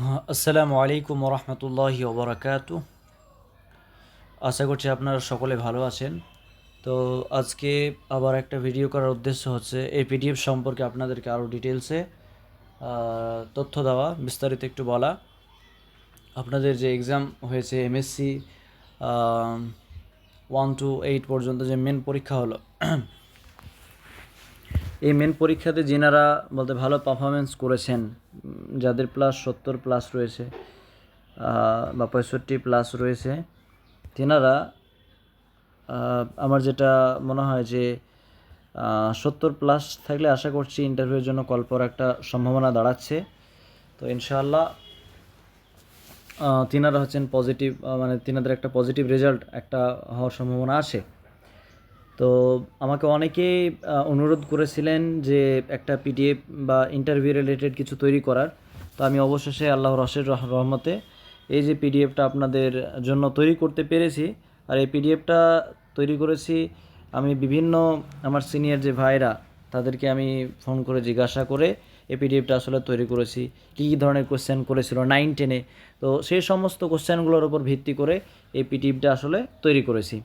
আসসালামু আলাইকুম রহমতুল্লাহি ওবরাকাতু আশা করছি আপনারা সকলে ভালো আছেন। তো আজকে আবার একটা ভিডিও করার উদ্দেশ্য হচ্ছে, এই পিডিএফ সম্পর্কে আপনাদেরকে আরও ডিটেলসে তথ্য দেওয়া, বিস্তারিত একটু বলা। আপনাদের যে এক্সাম হয়েছে এমএসসি ওয়ান টু এইট পর্যন্ত যে মেন পরীক্ষা হলো এই মেন পরীক্ষাতে যিনারা বলতে ভালো পারফরমেন্স করেছেন, যাদের প্লাস সত্তর প্লাস রয়েছে বা পঁয়ষট্টি প্লাস রয়েছে, তেনারা আমার যেটা মনে হয় যে সত্তর প্লাস থাকলে আশা করছি ইন্টারভিউর জন্য কল করার একটা সম্ভাবনা দাঁড়াচ্ছে। তো ইনশাআল্লাহ তিনারা হচ্ছেন পজিটিভ মানে তিনাদের একটা পজিটিভ রেজাল্ট একটা হওয়ার সম্ভাবনা আছে। তো আমাকে অনেকেই আহ, অনুরোধ করেছিলেন যে একটা পিডিএফ বা ইন্টারভিউ রিলেটেড কিছু তৈরি করার। তো আমি অবশেষে আল্লাহ রসের রহ- রহমতে এই যে পিডিএফটা আপনাদের জন্য তৈরি করতে পেরেছি। আর এই পিডিএফটা তৈরি করেছি আমি বিভিন্ন আমার সিনিয়র যে ভাইরা তাদেরকে আমি ফোন করে জিজ্ঞাসা করে এই পিডিএফটা আসলে তৈরি করেছি। কী কী ধরনের কোশ্চেন করেছিল নাইন টেনে তো সেই সমস্ত কোশ্চেনগুলোর উপর ভিত্তি করে এই পিডিএফটা আসলে তৈরি করেছি।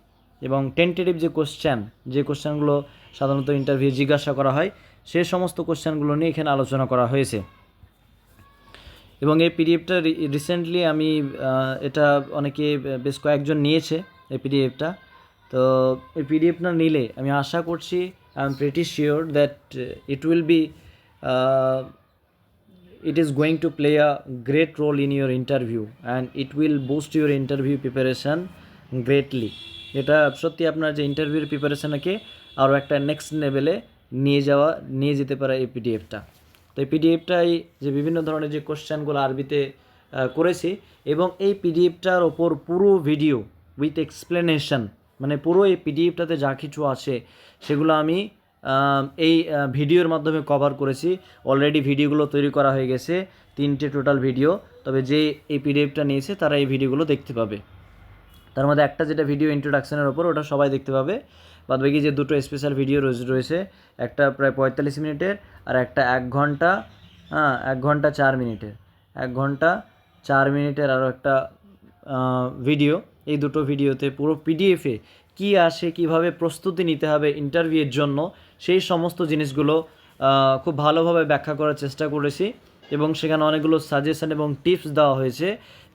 এবং টেন্টেটিভ যে কোশ্চেন যে কোশ্চেনগুলো সাধারণত ইন্টারভিউ জিজ্ঞাসা করা হয়, সে সমস্ত কোশ্চেনগুলো নিয়ে এখানে আলোচনা করা হয়েছে। এবং এই পিডিএফটা রিসেন্টলি আমি এটা অনেকে বেশ কয়েকজন নিয়েছে এই পিডিএফটা তো এই পিডিএফটা নিলে আমি আশা করছি I am pretty sure that it will be it is going to play a great role in your interview and it will boost your interview preparation greatly এটা সত্যি আপনার যে ইন্টারভিউর প্রিপারেশনকে আরও একটা নেক্সট লেভেলে নিয়ে যাওয়া, নিয়ে যেতে পারে এই পিডিএফটা তো এই পিডিএফটাই যে বিভিন্ন ধরনের যে কোশ্চেনগুলো আরবিতে করেছি এবং এই পিডিএফটার ওপর পুরো ভিডিও উইথ এক্সপ্লেনেশন মানে পুরো এই পিডিএফটাতে যা কিছু আছে সেগুলো আমি এই ভিডিওর মাধ্যমে কভার করেছি। অলরেডি ভিডিওগুলো তৈরি করা হয়ে গেছে, তিনটে টোটাল ভিডিও তবে যে এই পিডিএফটা নিয়েছে তারা এই ভিডিওগুলো দেখতে পাবে। তার মধ্যে একটা যেটা ভিডিও ইন্ট্রোডাকশনের ওপর ওটা সবাই দেখতে পাবে। বাদ বাকি যে দুটো স্পেশাল ভিডিও রয়েছে একটা প্রায় পঁয়তাল্লিশ মিনিটের আর একটা এক ঘণ্টা হ্যাঁ এক ঘণ্টা চার মিনিটের। এক ঘণ্টা চার মিনিটের আরও একটা ভিডিও এই দুটো ভিডিওতে পুরো পিডিএফে কি আসে, কীভাবে প্রস্তুতি নিতে হবে ইন্টারভিউয়ের জন্য, সেই সমস্ত জিনিসগুলো খুব ভালোভাবে ব্যাখ্যা করার চেষ্টা করেছি। এবং সেখানে অনেকগুলো সাজেশন এবং টিপস দেওয়া হয়েছে,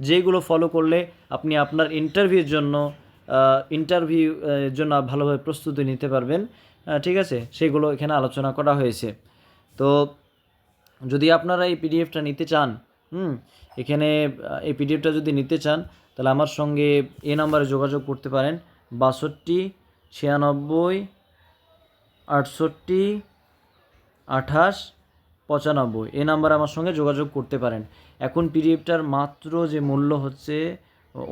যেগুলো ফলো করলে আপনি আপনার ইন্টারভিউর জন্য ইন্টারভিউ জন্য ভালোভাবে প্রস্তুতি নিতে পারবেন। ঠিক আছে? সেগুলো এখানে আলোচনা করা হয়েছে। তো যদি আপনারা এই পিডিএফটা নিতে চান, হুম, এখানে এই পিডিএফটা যদি নিতে চান, তাহলে আমার সঙ্গে এ নাম্বারে যোগাযোগ করতে পারেন। বাষট্টি, ছিয়ানব্বই, আটষট্টি, আঠাশ পঁচানব্বই। এই নাম্বারে আমার সঙ্গে যোগাযোগ করতে পারেন। এখন পিডিএফটার মাত্র যে মূল্য হচ্ছে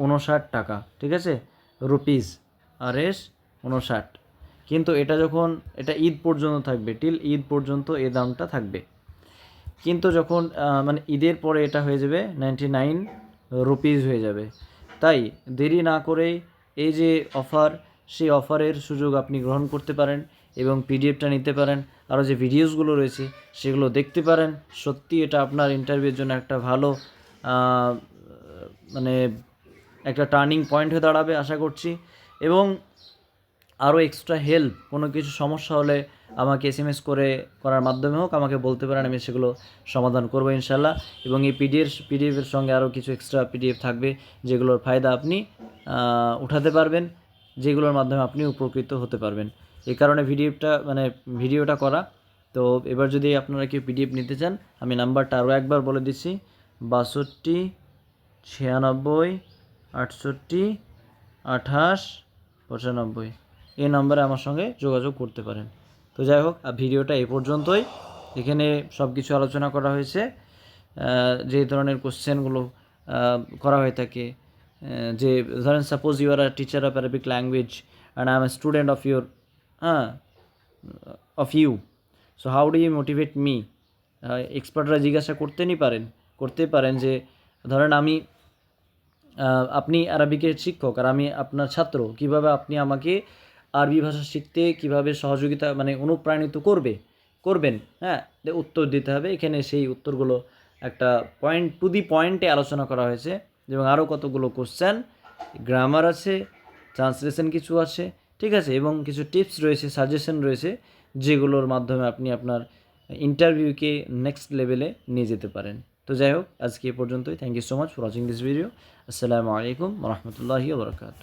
উনষাট টাকা, ঠিক আছে? রুপিস আর এস উনষাট কিন্তু এটা যখন, এটা ঈদ পর্যন্ত থাকবে, টিল ঈদ পর্যন্ত এই দামটা থাকবে। কিন্তু যখন মানে ঈদের পরে এটা হয়ে যাবে, নাইনটি নাইন রুপিস হয়ে যাবে। তাই দেরি না করেই এই যে অফার, সেই অফারের সুযোগ আপনি গ্রহণ করতে পারেন এবং পিডিএফটা নিতে পারেন। আরও যে ভিডিওসগুলো রয়েছে সেগুলো দেখতে পারেন। সত্যি এটা আপনার ইন্টারভিউর জন্য একটা ভালো মানে একটা টার্নিং পয়েন্ট হয়ে দাঁড়াবে আশা করছি। এবং আরও এক্সট্রা হেল্প কোনো কিছু সমস্যা হলে আমাকে এস এম এস করে, করার মাধ্যমে হোক, আমাকে বলতে পারেন, আমি সেগুলো সমাধান করব ইনশাল্লাহ। এবং এই পিডিএফ পিডিএফের সঙ্গে আরও কিছু এক্সট্রা পিডিএফ থাকবে, যেগুলোর ফায়দা আপনি উঠাতে পারবেন, যেগুলোর মাধ্যমে আপনি উপকৃত হতে পারবেন। এই কারণে ভিডিওটা মানে ভিডিওটা করা। তো এবার যদি আপনারা কেউ পিডিএফ নিতে চান, আমি নাম্বারটা আরও একবার বলে দিচ্ছি। বাষট্টি, ছিয়ানব্বই, আটষট্টি, আঠাশ, পঁচানব্বই। এই নম্বরে আমার সঙ্গে যোগাযোগ করতে পারেন। তো যাই হোক, আর ভিডিওটা এই পর্যন্তই। এখানে সব কিছু আলোচনা করা হয়েছে। যে ধরনের কোশ্চেনগুলো করা হয়ে থাকে। যে ধরেন suppose you are a teacher of Arabic language and I am a student of your of you so how do you motivate me এক্সপার্টরা জিজ্ঞাসা করতেনই পারেন, করতে পারেন যে, ধরেন আমি আপনি আরবিকের শিক্ষক আর আমি আপনার ছাত্র, কীভাবে আপনি আমাকে আরবি ভাষা শিখতে, কীভাবে সহযোগিতা মানে অনুপ্রাণিত করবে, করবেন হ্যাঁ? উত্তর দিতে হবে। এখানে সেই উত্তরগুলো একটা পয়েন্ট টু দি পয়েন্টে আলোচনা করা হয়েছে। এবং আরও কতগুলো কোশ্চেন গ্রামার আছে ট্রান্সলেশন কিছু আছে। ঠিক আছে, এবং কিছু টিপস রয়েছে সাজেশন রয়েছে, যেগুলোর মাধ্যমে আপনি আপনার ইন্টারভিউকে নেক্সট লেভেলে নিয়ে যেতে পারেন। তো যাই হোক, আজকে এ পর্যন্তই। Thank you so much for watching this video আসসালামু আলাইকুম রহমতুল্লাহি বরকাত